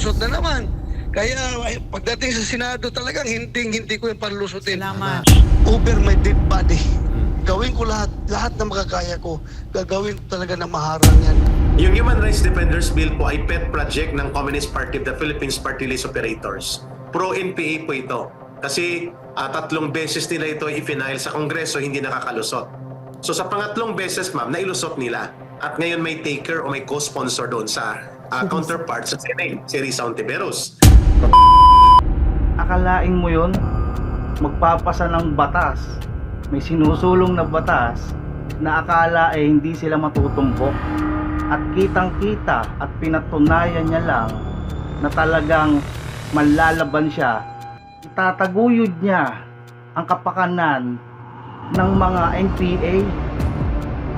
nakalusot na naman. Kaya ay, pagdating sa Senado talagang hinting-hinti ko yung panlusutin. Salamat. Over my dead body. Gawin ko lahat, lahat na makakaya ko. Gagawin ko talaga na maharang yan. Yung Human Rights Defenders Bill po ay pet project ng Communist Party of the Philippines Party List Operators. Pro-NPA po ito. Kasi ah, tatlong beses nila ito i-final sa Kongreso, hindi nakakalusot. So sa pangatlong beses, ma'am, nailusot nila. At ngayon may taker o may co-sponsor doon sa ah, counterpart sa Senate, si Risa Ontiveros. akalaing mo yun, magpapasa ng batas. May sinusulong na batas na akala eh hindi sila matutumbok. At kitang-kita at pinatunayan niya lang na talagang malalaban siya. Itataguyod niya ang kapakanan ng mga NPA.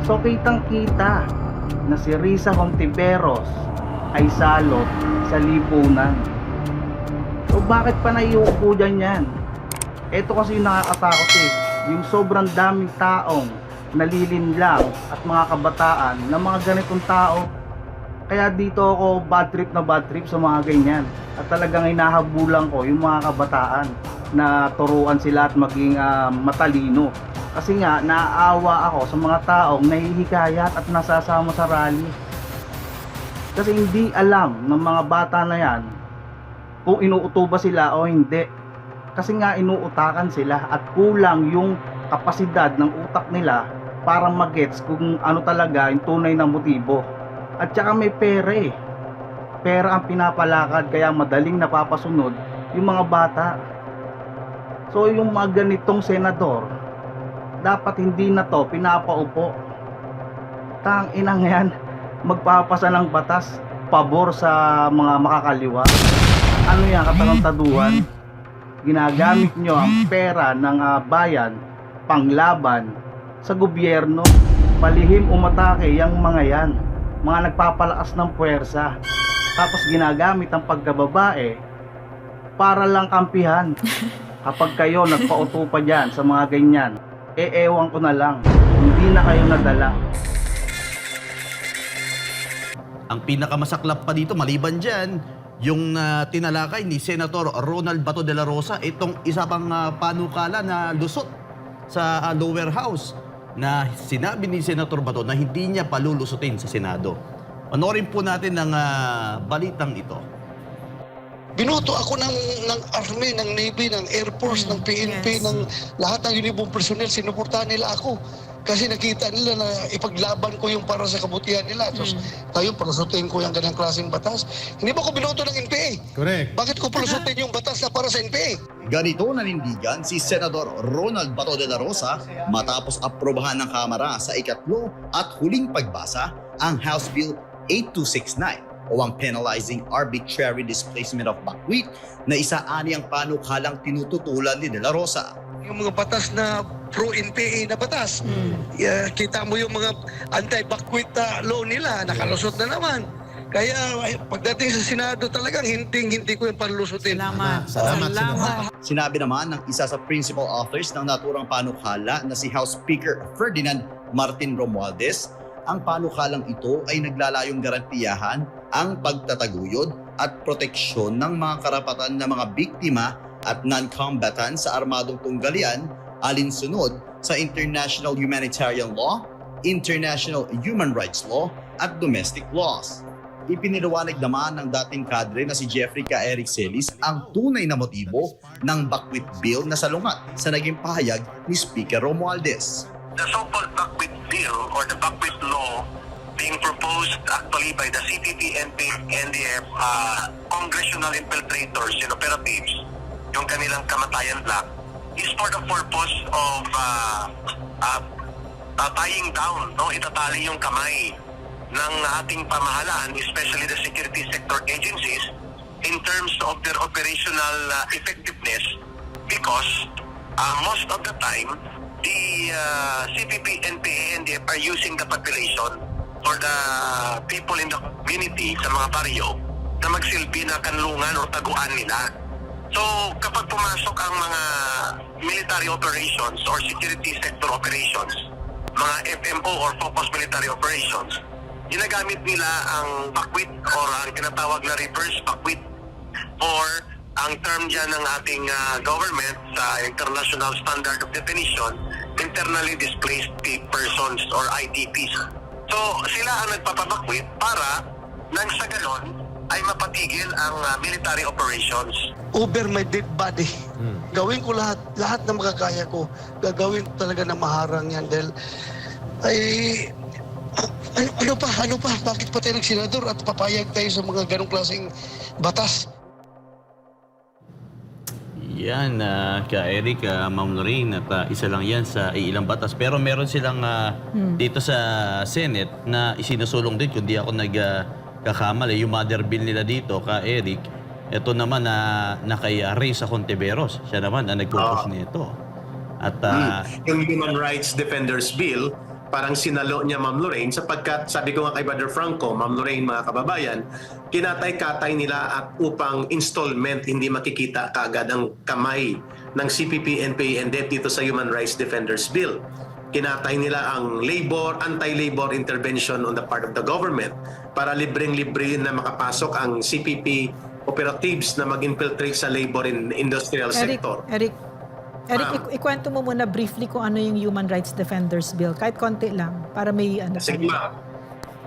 So kitang-kita na si Risa Hontiveros ay salot sa lipunan. So bakit pa naiupo dyan yan? Ito kasi yung nakakatakot eh. Yung sobrang daming taong nalilinlang at mga kabataan na mga ganitong tao. Kaya dito ako bad trip na bad trip sa mga ganyan. At talagang hinahabulan ko yung mga kabataan na turuan sila at maging ah, matalino. Kasi nga, naaawa ako sa mga taong nahihikayat at nasasama sa rally. Kasi hindi alam ng mga bata na yan kung inuuto ba sila o hindi. Kasi nga inuutakan sila at kulang yung kapasidad ng utak nila para magets kung ano talaga yung tunay na motibo. At saka may pera eh. Pera ang pinapalakad kaya madaling napapasunod yung mga bata. So yung mga ganitong senador, dapat hindi na to pinapaupo. Tang inang yan, magpapasa ng batas pabor sa mga makakaliwa ano yan, katarantaduhan, ginagamit nyo ang pera ng ah, bayan panglaban sa gobyerno. Palihim umatake yung mga yan, mga nagpapalakas ng puwersa. Tapos ginagamit ang pagkababae para lang kampihan. Kapag kayo nagpauto pa dyan sa mga ganyan, e ewan ko na lang, hindi na kayo nadala. Ang pinakamasaklap pa dito, maliban dyan, yung ah, tinalakay ni Senator Ronald Bato de la Rosa, itong isa pang ah, panukala na lusot sa ah, lower house na sinabi ni Senator Bato na hindi niya palulusutin sa Senado. Panorin po natin ang ah, balitang ito. Binoto ako ng, ng Army, ng Navy, ng Air Force, ng PNP, yes. ng lahat ng uniform personnel. Sinuportahan nila ako. Kasi nakita nila na ipaglaban ko yung para sa kabutihan nila. So, tayo, palusutin ko yung ganang klaseng batas. Hindi ba ko binoto ng NPA? Correct. Bakit ko palusutin yung batas na para sa NPA? Ganito nanindigan si Senador Ronald Bato de la Rosa matapos aprobahan ng Kamara sa ikatlo at huling pagbasa ang House Bill 8269 o ang Penalizing Arbitrary Displacement of Buckwheat na isa-ani ang panukalang tinututulan ni De La Rosa. Yung mga batas na pro-NPA na batas. Yeah, kita mo yung mga anti-backwit uh, law nila, nakalusot na naman. Kaya ay, pagdating sa Senado talagang hinting-hinti ko yung panlusutin. Salamat. Salamat, Salamat. Sinabi naman ng isa sa principal authors ng naturang panukala na si House Speaker Ferdinand Martin Romualdez, ang panukalang ito ay naglalayong garantiyahan ang pagtataguyod at proteksyon ng mga karapatan ng mga biktima at non-combatant sa armadong tunggalian alinsunod sa international humanitarian law, international human rights law at domestic laws. Ipiniliwanag naman ng dating kadre na si Jeffrey K. Eric Celis ang tunay na motibo ng Backwit Bill na salungat sa naging pahayag ni Speaker Romualdez. the so-called Buckwheat Bill or the Buckwheat Law being proposed actually by the CPP and the uh, congressional infiltrators and operatives, yung kanilang kamatayan black, is for the purpose of uh, uh, uh, tying down, no? itatali yung kamay ng ating pamahalaan, especially the security sector agencies, in terms of their operational uh, effectiveness because uh, most of the time, the uh, CPP and PANDF are using the population or the people in the community sa mga baryo na magsilbi na kanlungan o taguan nila. So, kapag pumasok ang mga military operations or security sector operations, mga FMO or focused military operations, ginagamit nila ang bakwit or ang tinatawag na reverse bakwit or ang term dyan ng ating ah, government sa International Standard of Definition, internally displaced pe- persons or IDPs. So sila ang nagpapabakwit para nang sa ganon ay mapatigil ang ah, military operations. over my dead body. Gawin ko lahat, lahat na makakaya ko. Gagawin ko talaga na maharang yan dahil ay ano, ano pa, ano pa, bakit pa tayo nagsenador at papayag tayo sa mga ganong klaseng batas? Yan, ah, ka Eric, uh, Ma'am Lorraine, at ah, isa lang yan sa ilang batas. Pero meron silang ah, dito sa Senate na isinusulong din, kung di ako nagkakamali, yung mother bill nila dito, ka Eric, ito naman na, na kay ah, Reza Contiveros. Siya naman ang nagpupush nito. At ah, yung Human Rights Defenders Bill, parang sinalo niya Ma'am Lorraine sapagkat sabi ko nga kay Brother Franco, Ma'am Lorraine, mga kababayan, kinatay-katay nila at upang installment hindi makikita kaagad ang kamay ng CPP, NPA, and DEP dito sa Human Rights Defenders Bill. Kinatay nila ang labor, anti-labor intervention on the part of the government para libreng-libre na makapasok ang CPP operatives na mag-infiltrate sa labor in industrial Eric, sector. Eric, Eric, Ma'am. ik- ikwento mo muna briefly kung ano yung Human Rights Defenders Bill. Kahit konti lang, para may ano. Sige.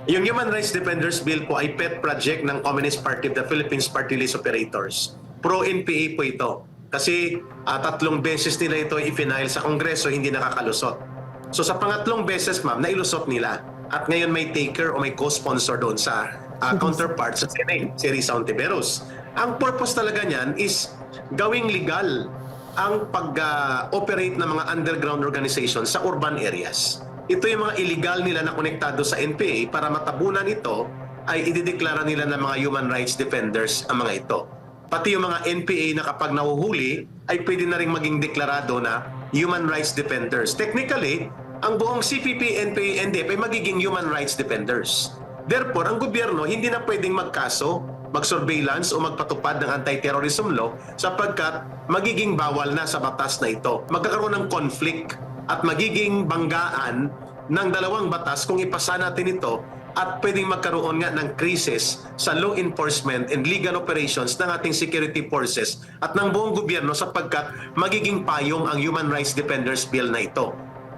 Yung Human Rights Defenders Bill po ay pet project ng Communist Party of the Philippines Party List Operators. Pro-NPA po ito. Kasi ah, tatlong beses nila ito i-final sa Kongreso, hindi nakakalusot. So sa pangatlong beses ma'am, nailusot nila. At ngayon may taker o may co-sponsor doon sa ah, counterpart sa Senate, si Risa Ontiveros. Ang purpose talaga niyan is gawing legal ang pag-operate ng mga underground organizations sa urban areas. Ito yung mga illegal nila na konektado sa NPA para matabunan ito ay idideklara nila ng mga human rights defenders ang mga ito. Pati yung mga NPA na kapag nahuhuli ay pwede na rin maging deklarado na human rights defenders. Technically, ang buong CPP, NPA, NDF ay magiging human rights defenders. Therefore, ang gobyerno hindi na pwedeng magkaso, mag-surveillance o magpatupad ng anti-terrorism law sapagkat magiging bawal na sa batas na ito. Magkakaroon ng conflict at magiging banggaan ng dalawang batas kung ipasa natin ito at pwedeng magkaroon nga ng krisis sa law enforcement and legal operations ng ating security forces at ng buong gobyerno sapagkat magiging payong ang Human Rights Defenders Bill na ito.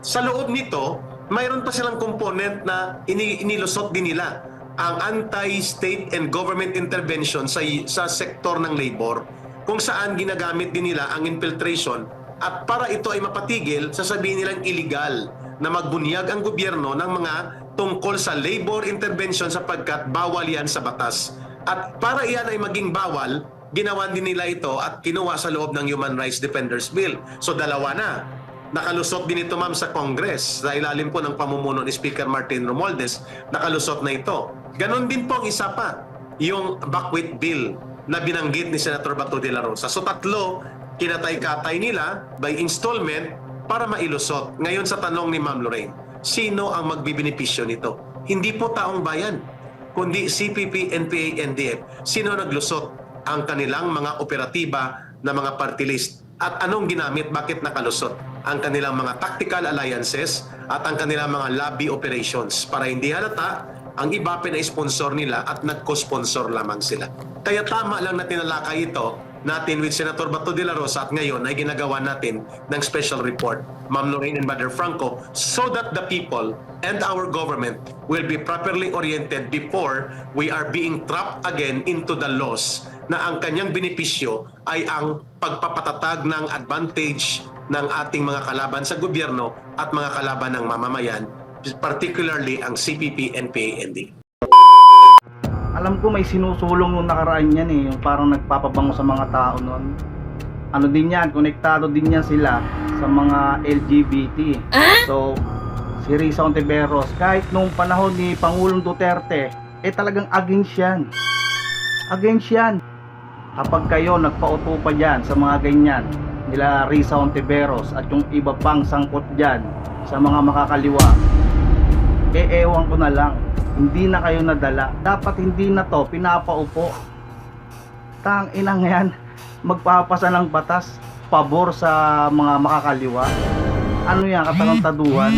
Sa loob nito, mayroon pa silang component na ini inilusot din nila ang anti-state and government intervention sa, sa sektor ng labor kung saan ginagamit din nila ang infiltration at para ito ay mapatigil, sasabihin nilang illegal na magbunyag ang gobyerno ng mga tungkol sa labor intervention sapagkat bawal yan sa batas. At para iyan ay maging bawal, ginawa din nila ito at kinuha sa loob ng Human Rights Defenders Bill. So dalawa na. Nakalusot din ito ma'am sa Congress sa ilalim po ng pamumuno ni Speaker Martin Romualdez. Nakalusot na ito. Ganon din po ang isa pa, yung Backwit Bill na binanggit ni Senator Bato de la Rosa. So tatlo, kinatay-katay nila by installment para mailusot. Ngayon sa tanong ni Ma'am Lorraine, sino ang magbibenepisyo nito? Hindi po taong bayan, kundi CPP, NPA, NDF. Sino naglusot ang kanilang mga operatiba na mga party list? At anong ginamit? Bakit nakalusot? Ang kanilang mga tactical alliances at ang kanilang mga lobby operations para hindi halata ang iba pina-sponsor nila at nagko-sponsor lamang sila. Kaya tama lang na tinalakay ito natin with Senator Bato de la Rosa at ngayon ay ginagawa natin ng special report, Ma'am Lorraine and Brother Franco, so that the people and our government will be properly oriented before we are being trapped again into the laws na ang kanyang benepisyo ay ang pagpapatatag ng advantage ng ating mga kalaban sa gobyerno at mga kalaban ng mamamayan, particularly ang CPP, NPA, ND. Alam ko may sinusulong nung nakaraan yan eh, yung parang nagpapabango sa mga tao noon. Ano din yan, konektado din yan sila sa mga LGBT. So, si Risa Ontiveros, kahit nung panahon ni Pangulong Duterte, eh talagang against yan. Against yan. Kapag kayo nagpauto pa dyan sa mga ganyan, nila Risa Ontiveros at yung iba pang sangkot dyan sa mga makakaliwa, eh ewan ko na lang hindi na kayo nadala. Dapat hindi na to pinapaupo. Tang inang yan magpapasa ng batas pabor sa mga makakaliwa. Ano yan katanong taduhan